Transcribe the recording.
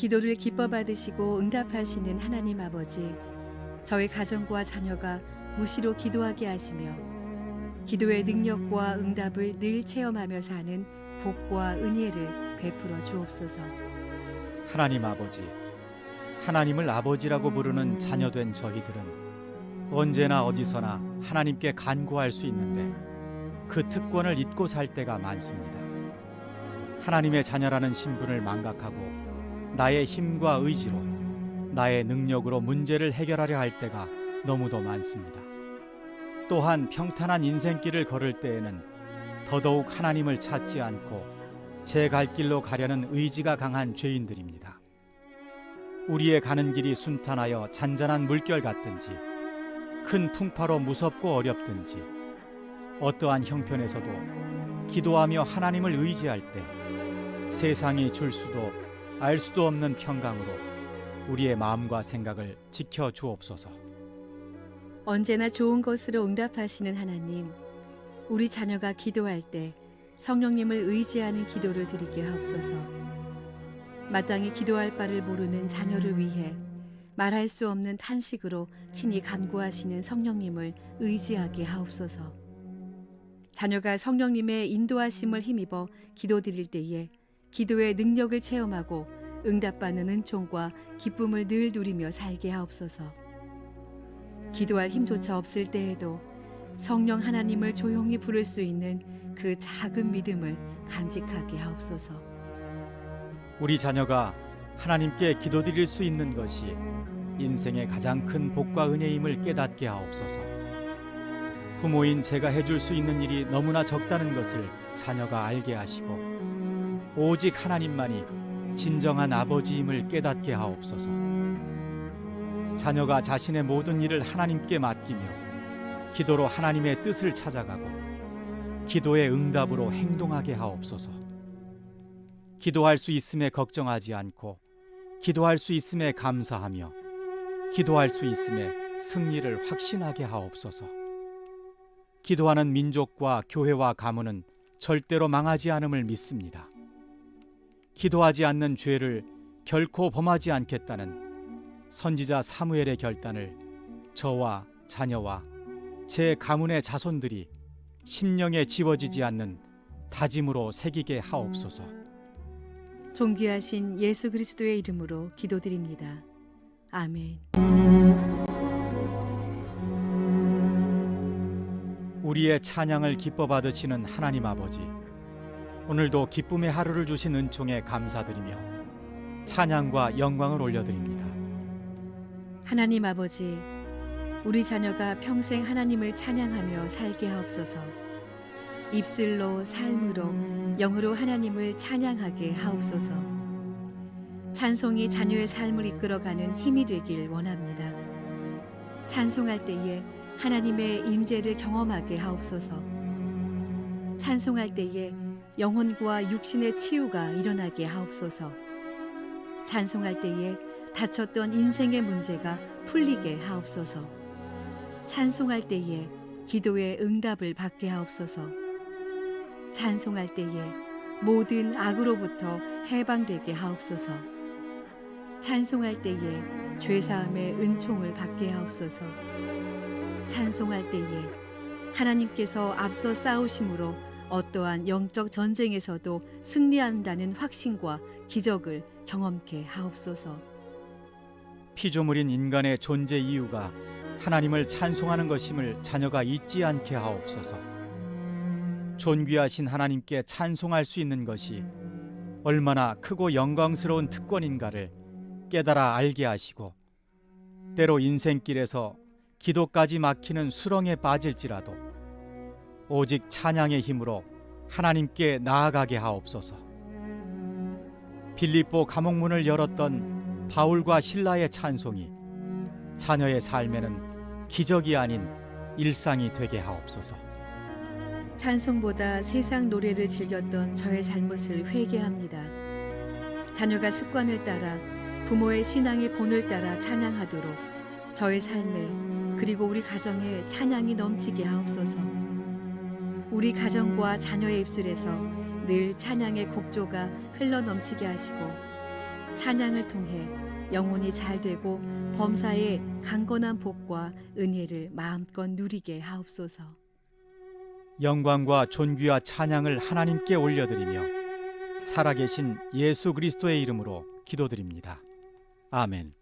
기도를 기뻐 받으시고 응답하시는 하나님 아버지, 저희 가정과 자녀가 무시로 기도하게 하시며 기도의 능력과 응답을 늘 체험하며 사는 복과 은혜를 베풀어 주옵소서. 하나님 아버지, 하나님을 아버지라고 부르는 자녀된 저희들은 언제나 어디서나 하나님께 간구할 수 있는데 그 특권을 잊고 살 때가 많습니다. 하나님의 자녀라는 신분을 망각하고 나의 힘과 의지로 나의 능력으로 문제를 해결하려 할 때가 너무도 많습니다. 또한 평탄한 인생길을 걸을 때에는 더더욱 하나님을 찾지 않고 제 갈 길로 가려는 의지가 강한 죄인들입니다. 우리의 가는 길이 순탄하여 잔잔한 물결 같든지 큰 풍파로 무섭고 어렵든지 어떠한 형편에서도 기도하며 하나님을 의지할 때 세상이 줄 수도 알 수도 없는 평강으로 우리의 마음과 생각을 지켜 주옵소서. 언제나 좋은 것으로 응답하시는 하나님, 우리 자녀가 기도할 때 성령님을 의지하는 기도를 드리게 하옵소서. 마땅히 기도할 바를 모르는 자녀를 위해 말할 수 없는 탄식으로 친히 간구하시는 성령님을 의지하게 하옵소서. 자녀가 성령님의 인도하심을 힘입어 기도드릴 때에 기도의 능력을 체험하고 응답받는 은총과 기쁨을 늘 누리며 살게 하옵소서. 기도할 힘조차 없을 때에도 성령 하나님을 조용히 부를 수 있는 그 작은 믿음을 간직하게 하옵소서. 우리 자녀가 하나님께 기도드릴 수 있는 것이 인생의 가장 큰 복과 은혜임을 깨닫게 하옵소서. 부모인 제가 해줄 수 있는 일이 너무나 적다는 것을 자녀가 알게 하시고 오직 하나님만이 진정한 아버지임을 깨닫게 하옵소서. 자녀가 자신의 모든 일을 하나님께 맡기며 기도로 하나님의 뜻을 찾아가고 기도의 응답으로 행동하게 하옵소서. 기도할 수 있음에 걱정하지 않고 기도할 수 있음에 감사하며 기도할 수 있음에 승리를 확신하게 하옵소서. 기도하는 민족과 교회와 가문은 절대로 망하지 않음을 믿습니다. 기도하지 않는 죄를 결코 범하지 않겠다는 선지자 사무엘의 결단을 저와 자녀와 제 가문의 자손들이 심령에 지워지지 않는 다짐으로 새기게 하옵소서. 존귀하신 예수 그리스도의 이름으로 기도드립니다. 아멘. 우리의 찬양을 기뻐 받으시는 하나님 아버지, 오늘도 기쁨의 하루를 주신 은총에 감사드리며 찬양과 영광을 올려드립니다. 하나님 아버지, 우리 자녀가 평생 하나님을 찬양하며 살게 하옵소서. 입술로 삶으로 영으로 하나님을 찬양하게 하옵소서. 찬송이 자녀의 삶을 이끌어가는 힘이 되길 원합니다. 찬송할 때에 하나님의 임재를 경험하게 하옵소서. 찬송할 때에 영혼과 육신의 치유가 일어나게 하옵소서. 찬송할 때에 다쳤던 인생의 문제가 풀리게 하옵소서. 찬송할 때에 기도의 응답을 받게 하옵소서. 찬송할 때에 모든 악으로부터 해방되게 하옵소서. 찬송할 때에 죄사함의 은총을 받게 하옵소서. 찬송할 때에 하나님께서 앞서 싸우심으로 어떠한 영적 전쟁에서도 승리한다는 확신과 기적을 경험케 하옵소서. 피조물인 인간의 존재 이유가 하나님을 찬송하는 것임을 자녀가 잊지 않게 하옵소서. 존귀하신 하나님께 찬송할 수 있는 것이 얼마나 크고 영광스러운 특권인가를 깨달아 알게 하시고 때로 인생길에서 기도까지 막히는 수렁에 빠질지라도 오직 찬양의 힘으로 하나님께 나아가게 하옵소서. 빌립보 감옥문을 열었던 바울과 신라의 찬송이 자녀의 삶에는 기적이 아닌 일상이 되게 하옵소서. 찬송보다 세상 노래를 즐겼던 저의 잘못을 회개합니다. 자녀가 습관을 따라 부모의 신앙의 본을 따라 찬양하도록 저의 삶에 그리고 우리 가정에 찬양이 넘치게 하옵소서. 우리 가정과 자녀의 입술에서 늘 찬양의 곡조가 흘러 넘치게 하시고 찬양을 통해 영혼이 잘 되고 범사의 강건한 복과 은혜를 마음껏 누리게 하옵소서. 영광과 존귀와 찬양을 하나님께 올려드리며 살아계신 예수 그리스도의 이름으로 기도드립니다. 아멘.